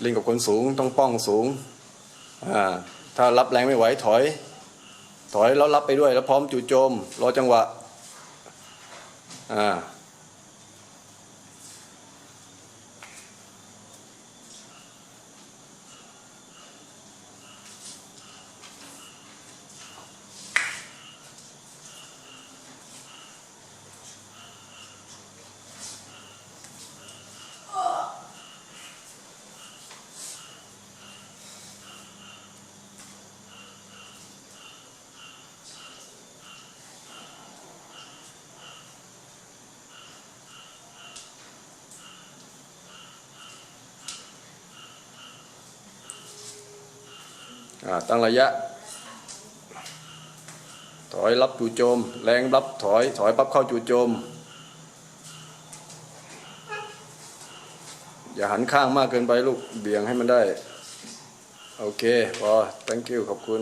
เล่นกับคนสูงต้องป้องสูงอ่าถ้ารับแรงไม่ไหวถอย ถอยแล้วรับไปด้วยแล้วพร้อมจู่โจมรอจังหวะอ่า ตั้งระยะ ถอยรับจู่โจม แรงรับถอยถอยปั๊บเข้าจู่โจม อย่าหันข้างมากเกินไปลูกเบี่ยงให้มันได้ โอเคพอ thank you ขอบคุณ